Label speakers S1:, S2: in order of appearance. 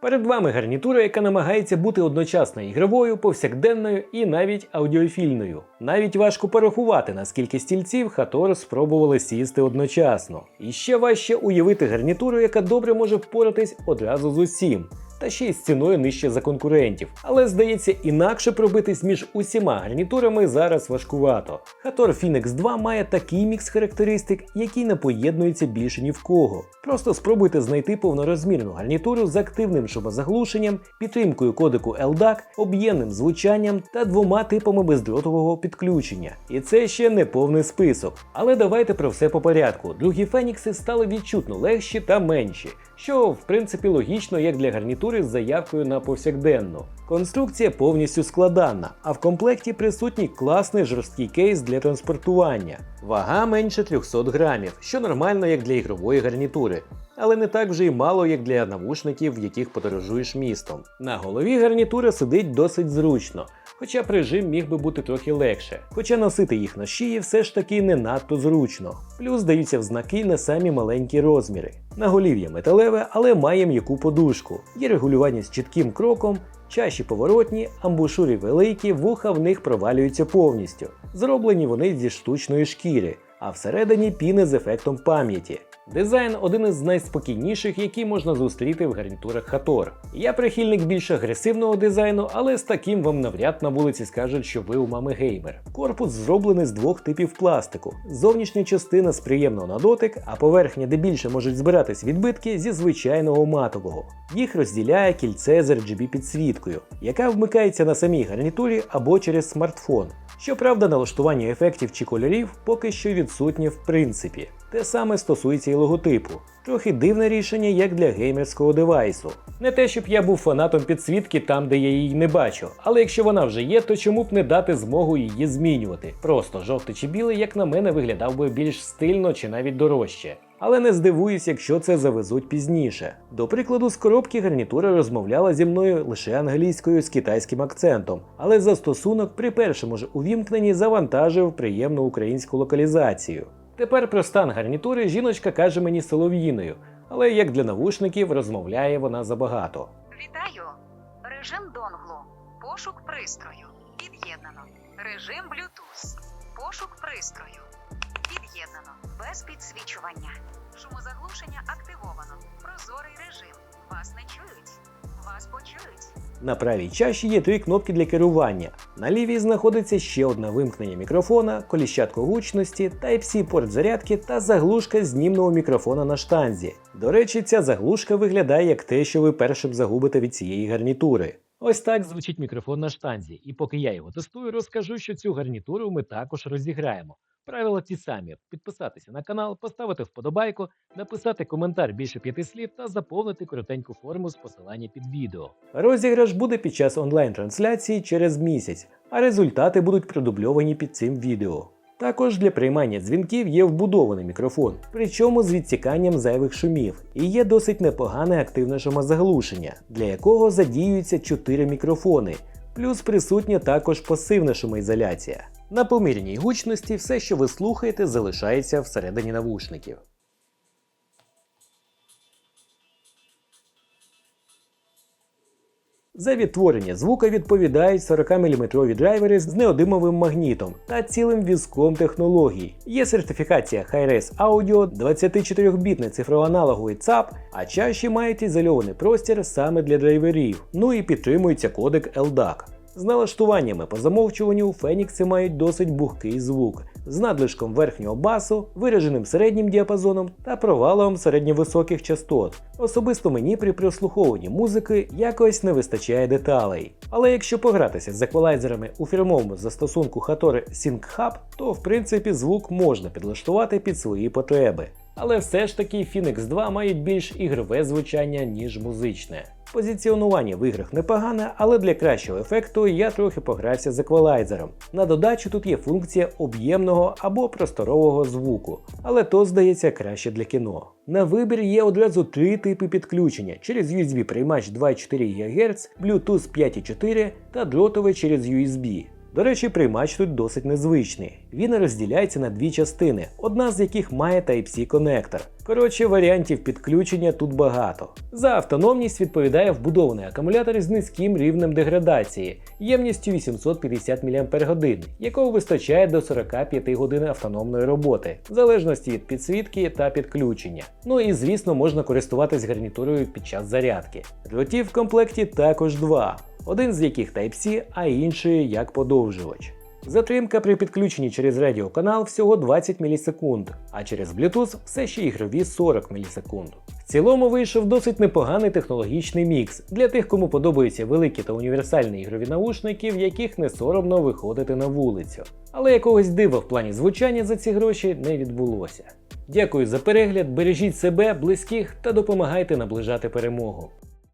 S1: Перед вами гарнітура, яка намагається бути одночасно ігровою, повсякденною і навіть аудіофільною. Навіть важко порахувати, наскільки стільців Хатор спробували сісти одночасно. І ще важче уявити гарнітуру, яка добре може впоратись одразу з усім. Та ще й з ціною нижче за конкурентів. Але здається, інакше пробитись між усіма гарнітурами зараз важкувато. Хатор Phoenix 2 має такий мікс характеристик, який не поєднується більше ні в кого. Просто спробуйте знайти повнорозмірну гарнітуру з активним шумозаглушенням, підтримкою кодеку LDAC, об'ємним звучанням та двома типами бездротового підключення. І це ще не повний список. Але давайте про все по порядку. Другі Фенікси стали відчутно легші та менші, що в принципі логічно як для гарнітури з заявкою на повсякденну. Конструкція повністю складана, а в комплекті присутній класний жорсткий кейс для транспортування. Вага менше 300 грамів, що нормально як для ігрової гарнітури. Але не так вже й мало, як для навушників, в яких подорожуєш містом. На голові гарнітура сидить досить зручно, хоча б режим міг би бути трохи легше. Хоча носити їх на шиї все ж таки не надто зручно. Плюс даються в знаки на самі маленькі розміри. Наголів'я металеве, але має м'яку подушку. Є регулювання з чітким кроком, чаші поворотні, амбушури великі, вуха в них провалюються повністю. Зроблені вони зі штучної шкіри, а всередині піни з ефектом пам'яті. Дизайн один із найспокійніших, які можна зустріти в гарнітурах Хатор. Я прихильник більш агресивного дизайну, але з таким вам навряд на вулиці скажуть, що ви у мами геймер. Корпус зроблений з двох типів пластику. Зовнішня частина з приємного на дотик, а поверхня, де більше можуть збиратись відбитки зі звичайного матового. Їх розділяє кільце з RGB підсвіткою, яка вмикається на самій гарнітурі або через смартфон. Щоправда, налаштування ефектів чи кольорів поки що відсутнє в принципі. Те саме стосується і логотипу. Трохи дивне рішення як для геймерського девайсу. Не те, щоб я був фанатом підсвітки там, де я її не бачу, але якщо вона вже є, то чому б не дати змогу її змінювати? Просто жовтий чи білий, як на мене, виглядав би більш стильно чи навіть дорожче. Але не здивуюсь, якщо це завезуть пізніше. До прикладу, з коробки гарнітура розмовляла зі мною лише англійською з китайським акцентом, але застосунок при першому ж увімкненні завантажив приємну українську локалізацію. Тепер про стан гарнітури жіночка каже мені солов'їною, але як для навушників розмовляє вона забагато.
S2: Вітаю! Режим донглу. Пошук пристрою. Під'єднано. Режим Bluetooth. Пошук пристрою. Під'єднано. Без підсвічування. Шумозаглушення активовано. Прозорий режим. Вас не чують. Вас почують.
S1: На правій чаші є три кнопки для керування. На лівій знаходиться ще одне вимкнення мікрофона, коліщатко гучності, Type-C порт зарядки та заглушка знімного мікрофона на штанзі. До речі, ця заглушка виглядає як те, що ви першим загубите від цієї гарнітури. Ось так звучить мікрофон на штанзі, і поки я його тестую, розкажу, що цю гарнітуру ми також розіграємо. Правила ті самі: підписатися на канал, поставити вподобайку, написати коментар більше п'яти слів та заповнити коротеньку форму з посилання під відео. Розіграш буде під час онлайн-трансляції через місяць, а результати будуть продубльовані під цим відео. Також для приймання дзвінків є вбудований мікрофон, причому з відсіканням зайвих шумів, і є досить непогане активне шумозаглушення, для якого задіюються 4 мікрофони, плюс присутня також пасивна шумоізоляція. На помірній гучності все, що ви слухаєте, залишається всередині навушників. За відтворення звука відповідають 40-мм драйвери з неодимовим магнітом та цілим візком технологій. Є сертифікація Hi-Res Audio, 24-бітний цифроаналоговий ЦАП, а чаші мають ізольований простір саме для драйверів. Ну і підтримується кодек LDAC. З налаштуваннями по замовчуванню Фенікси мають досить бухкий звук, з надлишком верхнього басу, вираженим середнім діапазоном та провалом середньовисоких частот. Особисто мені при прослуховуванні музики якось не вистачає деталей. Але якщо погратися з еквалайзерами у фірмовому застосунку Hattori Sync Hub, то в принципі звук можна підлаштувати під свої потреби. Але все ж таки Phoenix 2 мають більш ігрове звучання, ніж музичне. Позиціонування в іграх непогане, але для кращого ефекту я трохи погрався з еквалайзером. На додачу тут є функція об'ємного або просторового звуку, але то здається краще для кіно. На вибір є одразу три типи підключення через USB приймач 2,4 ГГц, Bluetooth 5,4 та дротовий через USB. До речі, приймач тут досить незвичний. Він розділяється на дві частини, одна з яких має Type-C конектор. Коротше, варіантів підключення тут багато. За автономність відповідає вбудований акумулятор з низьким рівнем деградації, ємністю 850 мАч, якого вистачає до 45 годин автономної роботи, в залежності від підсвітки та підключення. Ну і звісно, можна користуватись гарнітурою під час зарядки. Дротів в комплекті також два, один з яких Type-C, а інший як подовжувач. Затримка при підключенні через радіоканал всього 20 мілісекунд, а через Bluetooth все ще ігрові 40 мілісекунд. В цілому вийшов досить непоганий технологічний мікс для тих, кому подобаються великі та універсальні ігрові наушники, в яких не соромно виходити на вулицю. Але якогось дива в плані звучання за ці гроші не відбулося. Дякую за перегляд, бережіть себе, близьких та допомагайте наближати перемогу.